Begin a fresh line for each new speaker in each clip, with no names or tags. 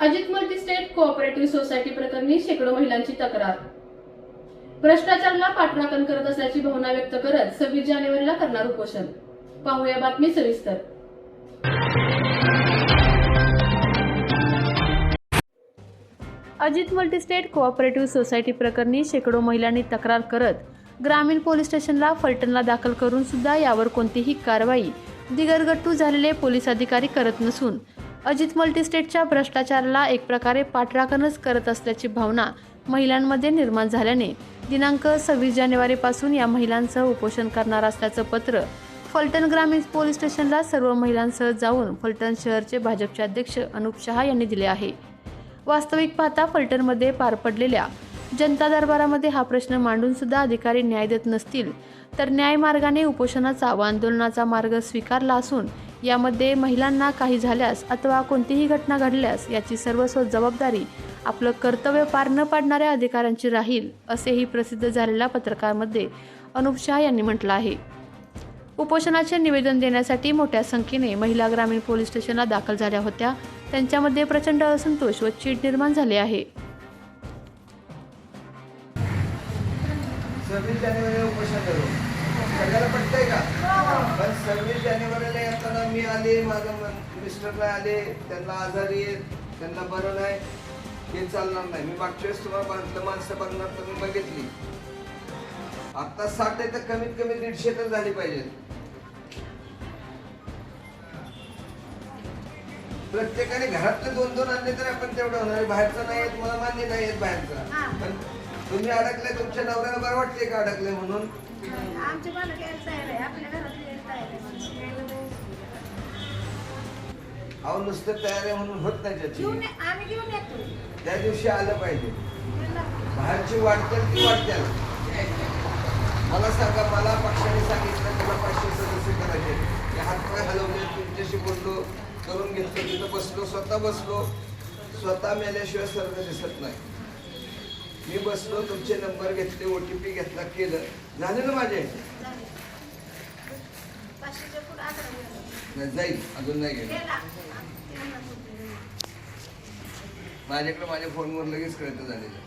Ajit multi state cooperative society प्रकरणी शेकडो महिलांची तक्रार. भ्रष्टाचाराला पाठराखण करत असल्याची भावना व्यक्त करत सव्वीस जानेवारीला करणार उपोषण. पाहूया बातमी सविस्तर. अजित मल्टीस्टेट कोऑपरेटिव्ह सोसायटी प्रकरणी शेकडो महिलांनी तक्रार करत ग्रामीण पोलीस स्टेशनला फलटणला दाखल करून सुद्धा यावर कोणतीही कारवाई दिगरगट्टू झालेले पोलीस अधिकारी करत नसून अजित मल्टीस्टेटच्या भ्रष्टाचाराला एक प्रकारे पाठराखणच करत असल्याची भावना महिलांमध्ये निर्माण झाल्याने दिनांक सव्वीस जानेवारीपासून या महिलांसह उपोषण करणार असल्याचं पत्र फलटण ग्रामीण पोलीस स्टेशनला सर्व महिलांसह जाऊन फलटण शहरचे भाजपचे अध्यक्ष अनुप शहा यांनी दिले आहे. वास्तविक पाहता फलटणमध्ये पार पडलेल्या जनता दरबारामध्ये हा प्रश्न मांडून सुद्धा अधिकारी न्याय देत नसतील तर न्यायमार्गाने उपोषणाचा व आंदोलनाचा मार्ग स्वीकारला असून यामध्ये महिलांना काही झाल्यास अथवा कोणतीही घटना घडल्यास याची सर्वस्व जबाबदारी आपलं कर्तव्य पार न पाडणाऱ्या अधिकाऱ्यांची राहील असेही प्रसिद्ध झालेल्या पत्रकामध्ये अनुप शहा यांनी म्हटलं आहे. उपोषणाचे निवेदन देण्यासाठी मोठ्या संख्येने महिला ग्रामीण पोलीस स्टेशनला दाखल झाल्या होत्या. त्यांच्यामध्ये प्रचंड असंतोष व चीड निर्माण झाले आहे.
सव्वीस जानेवारी उपोषण करू. सगळ्याला पटतंय का? पण सव्वीस जानेवारीला येताना मी आले माझं म- मिस्टरला आले त्यांना आजारी आहेत त्यांना बरं नाही हे चालणार नाही. मी मागच्या वेळेस तुम्हाला माणसं बघणार तर मी बघितली. आता साठ आहे तर कमीत कमी दीडशे तर झाली पाहिजेत. प्रत्येकाने घरातले दोन दोन आणले तर आपण तेवढं होणार. बाहेरचं नाही येत मला मान्य नाही येत बाहेरचा. पण तुम्ही अडकले तुमच्या नवऱ्याला बरं वाटते का अडकले म्हणून?
तयार आहे. आपल्या घरातले यायला तयार आहे.
अहो नुसतं तयार आहे म्हणून होत नाही त्याची.
घेऊन ये- आम्ही घेऊन येतो.
त्या दिवशी आलं पाहिजे.
म्हणलं,
बाहेरची वाटते ती वाटते मला सांगा मला पक्षाने सांगितलं तुला पाचशे सदस्य करायचे हे हातपाय हलवले तुमच्याशी बोललो करून घेतलं. तिथं बसलो स्वतः बसलो. स्वतः मेल्याशिवाय सर्व दिसत नाही. मी बसलो तुमचे नंबर घेतले ओ टी पी घेतला केलं. झाले ना माझे?
झाले.
नाही, जाईल. अजून नाही गेलं. माझ्याकडे माझ्या फोनवर लगेच कळतं झालेलं.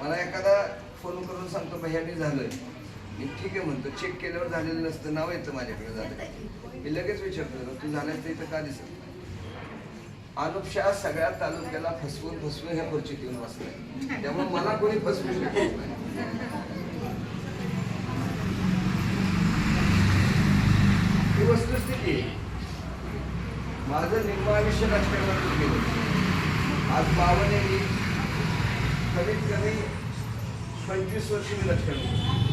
मला एखादा फोन करून सांगतो भैयानी झालंय. मी ठीक आहे म्हणतो. चेक केल्यावर झालेलं नसतं. नाव येतं माझ्याकडे झालं मी लगेच विचारतो तू झाल्यास तर इथं का दिसत अनुपशा सगळ्या तालुक्याला फसवून फसवून ह्या खुर्चीत येऊन बसलाय. त्यामुळे मला कोणी फसवू शकत नाही. ही वस्तुस्थिती माझं निम्म आयुष्य राजकारणातून गेलं आज बावने मी कमीत कमी पंचवीस वर्ष मी राजकारण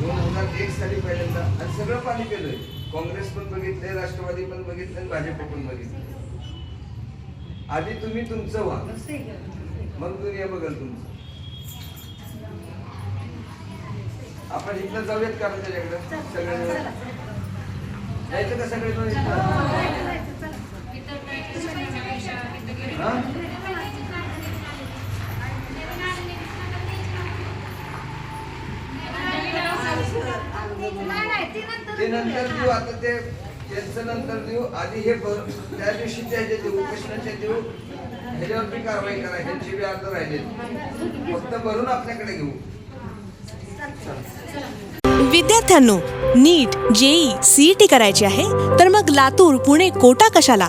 दोन हजार एक साली पहिल्यांदा. आणि सगळं पाणी केलंय काँग्रेस पण बघितलंय राष्ट्रवादी पण बघितलं भाजप पण बघितलं आधी तुम्ही तुमचं व्हा. मग दुनिया बघल तुमचं. आपण इथनं जाऊयात का त्याच्याकडे? सगळे मिळून? जायचं का? सगळे
ते नंतर
ते आता ते त्यांचं नंतर देऊ. आधी हे त्या दिवशी त्या ह्याच्यात देऊ उपोषणाच्या देऊ ह्याच्यावर बी कारवाई करा ह्यांची बी अर्ज राहिले. फक्त भरून आपल्याकडे घेऊ.
विद्यार्थ्यांनो नीट जेई सीईटी करायची आहे तर मग लातूर पुणे कोटा कशाला?